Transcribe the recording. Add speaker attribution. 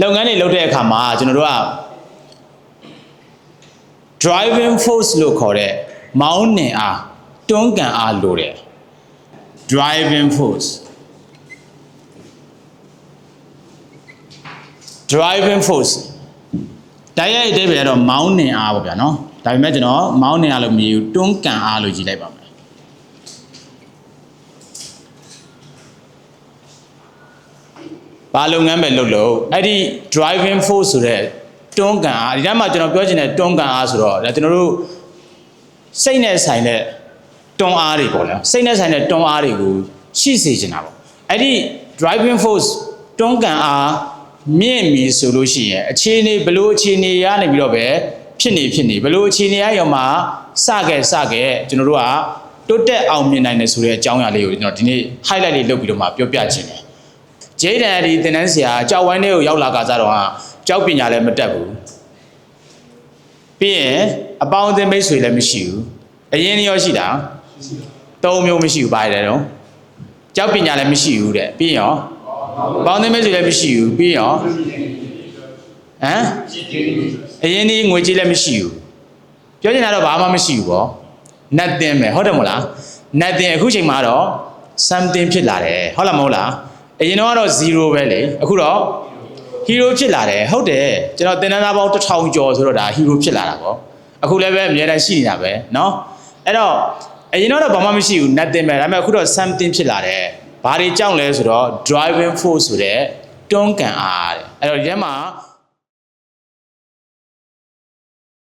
Speaker 1: လုပ်ငန်းတွေလုပ်တဲ့အခါမှာကျွန်တော်တို့က driving force လို့ခေါ်တဲ့မောင်းနှင်အားတွန်းကန်အားလိုတယ် driving force driving force တိုက်ရိုက်အဓိပ္ပာယ်ကတော့မောင်းနှင်အားပေါ့ဗျာနော်ဒါပေမဲ့ကျွန်တော်မောင်းနှင်အားလို့မယူတွန်းကန်အားလို့ကြည့်လိုက်ပါမယ် ဘာလုပ်ငန်းပဲလုပ်လို့အဲ့ဒီ driving force ဆိုတဲ့တွန်းကန်အားဒီထဲမှာကျွန်တော်ပြောချင်တဲ့တွန်းကန်အားဆိုတော့ဒါကျွန်တော်တို့စိတ်နဲ့ဆိုင်တဲ့တွန်းအားတွေပေါ့လေစိတ်နဲ့ဆိုင်တဲ့တွန်းအားတွေကိုရှိစေချင်တာပေါ့အဲ့ဒီ driving force တွန်းကန်အားမြင့်ပြီဆိုလို့ရှိရင်အခြေအနေဘလို့အခြေအနေရနေပြီးတော့ပဲဖြစ်နေဖြစ်နေဘလို့အခြေအနေရရောမှာစခဲ့စခဲ့ကျွန်တော်တို့ကတိုးတက်အောင်မြင်နိုင်တယ်ဆိုတဲ့အကြောင်းအရာလေးကိုကျွန်တော်ဒီနေ့ highlight လေးလုပ်ပြီးတော့မှပြောပြချင်တယ် ဂျေးဒန်ဒီတင်နန်းဆရာကြောက်ဝိုင်းလေးကိုရောက်လာကစားတော့ဟာကြောက်ပညာလည်းမတက်ဘူးပြီးရင်အပေါင်းအသင်းမိတ်ဆွေလည်းမရှိဘူးအရင်ရောရှိတာသုံးမျိုးမရှိဘူးပါတယ်တော့ကြောက်ပညာလည်းမရှိဘူးတဲ့ပြီးရင်ရောအပေါင်းအသင်းမိတ်ဆွေလည်းမရှိဘူးပြီးရင်ရောဟမ်အရင်ဒီငွေကြေးလည်းမရှိဘူးပြောချင်တာတော့ဘာမှမရှိဘူးပေါ့ nothing ပဲဟုတ်တယ်မဟုတ်လား nothing အခုချိန်မှာတော့ something ဖြစ်လာတယ်ဟုတ်လားမဟုတ်လား အရင်တော့ကတော့0ပဲလေအခုတော့ hero ဖြစ်လာတယ်ဟုတ်တယ်ကျွန်တော်တင်နန်းသားပေါင်းတစ်ထောင်ကျော်ဆိုတော့ဒါ hero ဖြစ်လာတာပေါ့အခုလည်းပဲအများတန်းရှိနေတာပဲเนาะအဲ့တော့အရင်တော့ဘာမှမရှိဘူး nothing ပဲဒါပေမဲ့အခုတော့ something ဖြစ်လာတယ်ဘာတွေကြောင့်လဲဆိုတော့ driving force ဆိုတဲ့တွန်းကန်အားတဲ့အဲ့တော့ဒီထဲမှာ